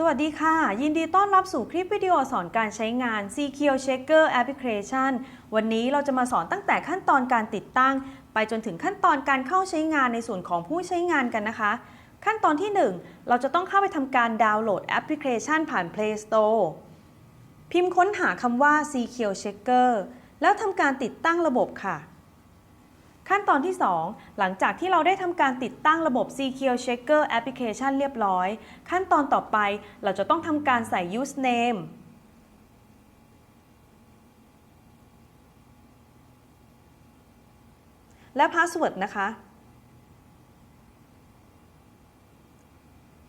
สวัสดีค่ะ ยินดีต้อนรับสู่คลิปวิดีโอสอนการใช้งาน CQ Checker Application วันนี้เราจะมาสอนตั้งแต่ขั้นตอนการติดตั้ง ไปจนถึงขั้นตอนการเข้าใช้งานในส่วนของผู้ใช้งานกันนะคะ ขั้นตอนที่ 1 เราจะต้องเข้าไปทำการดาวน์โหลดแอปพลิเคชันผ่าน Play Store พิมพ์ค้นหาคำว่า CQ Checker แล้วทำการติดตั้งระบบค่ะ ขั้นตอนที่ 2 หลังจากที่เราได้ทำการติดตั้งระบบ Secure Checker Application เรียบร้อย ขั้นตอนต่อไปเราจะต้องทำการใส่ username และ password นะคะ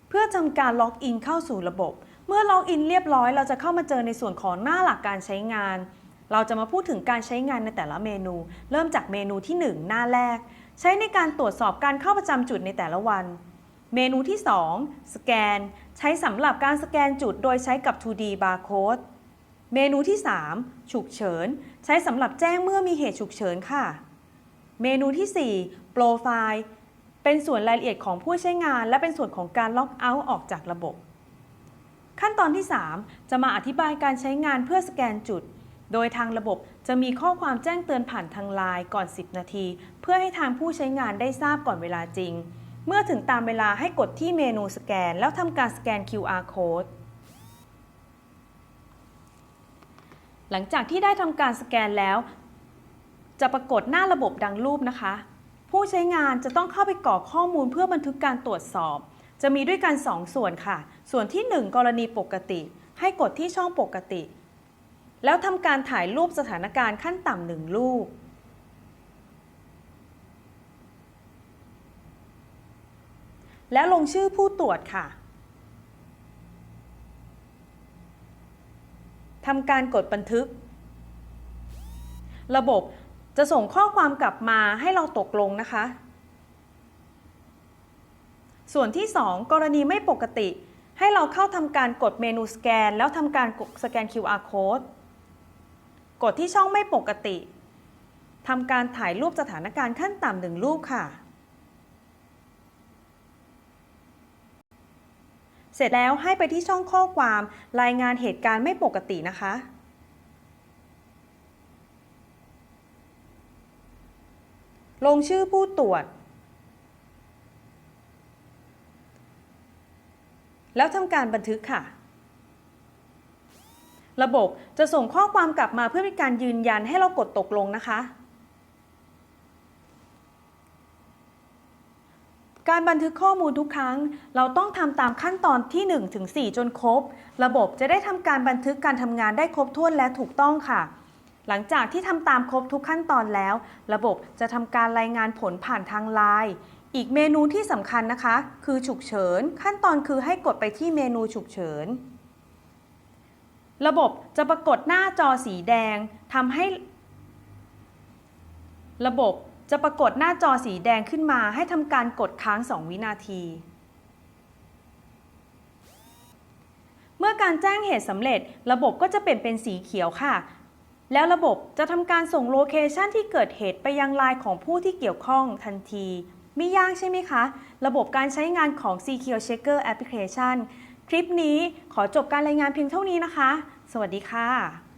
เพื่อทำการล็อกอินเข้าสู่ระบบ เมื่อล็อกอินเรียบร้อย เราจะเข้ามาเจอในส่วนของหน้าหลักการใช้งาน เราจะมาพูดถึงการใช้งานในแต่ละเมนู เริ่มจากเมนูที่ 1 หน้าแรก ใช้ในการตรวจสอบการเข้าประจำจุดในแต่ละวัน เมนูที่ 2 สแกน ใช้สำหรับการสแกนจุดโดยใช้กับ 2D barcode เมนูที่ 3 ฉุกเฉิน ใช้สำหรับแจ้งเมื่อมีเหตุฉุกเฉินค่ะ เมนูที่ 4 โปรไฟล์ เป็นส่วนรายละเอียดของผู้ใช้งาน และเป็นส่วนของการล็อกเอาท์ออกจากระบบ ขั้นตอนที่ 3 จะมาอธิบายการใช้งานเพื่อสแกนจุด โดยทางระบบจะมีข้อความแจ้งเตือนผ่านทางไลน์ก่อน 10 นาที เพื่อให้ทางผู้ใช้งานได้ทราบก่อนเวลาจริง เมื่อถึงตามเวลาให้กดที่เมนูสแกน แล้วทำการสแกน QR code หลังจากที่ได้ทำการสแกนแล้ว จะปรากฏหน้าระบบดังรูปนะคะ ผู้ใช้งานจะต้องเข้าไปกรอกข้อมูลเพื่อบันทึกการตรวจสอบ จะมีด้วยกัน 2 ส่วนค่ะ ส่วนที่ 1 กรณีปกติ ให้กดที่ช่องปกติ แล้วทำการถ่ายรูปสถานการณ์ขั้นต่ำหนึ่งรูป แล้วลงชื่อผู้ตรวจค่ะทำการกดบันทึก ระบบจะส่งข้อความกลับมาให้เราตกลงนะคะ ส่วนที่ 2 กรณีไม่ปกติ ให้เราเข้าทำการกดเมนูสแกน แล้วทำการสแกน QR code กดที่ช่องไม่ปกติทำการถ่ายรูปสถานการณ์ขั้นต่ำหนึ่งรูปค่ะ เสร็จแล้วให้ไปที่ช่องข้อความรายงานเหตุการณ์ไม่ปกตินะคะ ลงชื่อผู้ตรวจ แล้วทำการบันทึกค่ะ ระบบจะส่งข้อความกลับมาเพื่อเป็นการยืนยันให้เรากดตกลงนะคะ การบันทึกข้อมูลทุกครั้ง เราต้องทำตามขั้นตอนที่ 1 ถึง 4 จนครบ ระบบจะได้ทำการบันทึกการทำงานได้ครบถ้วนและถูกต้องค่ะหลังจากที่ทำตามครบทุกขั้นตอนแล้ว ระบบจะทำการรายงานผลผ่านทางไลน์อีกเมนูที่สำคัญนะคะ คือฉุกเฉิน ขั้นตอนคือให้กดไปที่เมนูฉุกเฉิน ระบบจะปรากฏหน้าจอสีแดงทำให้ ระบบจะปรากฏหน้าจอสีแดงขึ้นมาให้ทำการกดค้าง 2 วินาที เมื่อการแจ้งเหตุสำเร็จ ระบบก็จะเปลี่ยนเป็นสีเขียวค่ะ แล้วระบบจะทำการส่งโลเคชันที่เกิดเหตุไปยังไลน์ของผู้ที่เกี่ยวข้องทันที ไม่ยากใช่ไหมคะ ระบบการใช้งานของ Secure Checker Application คลิปนี้ขอจบการรายงานเพียงเท่านี้นะคะ สวัสดีค่ะ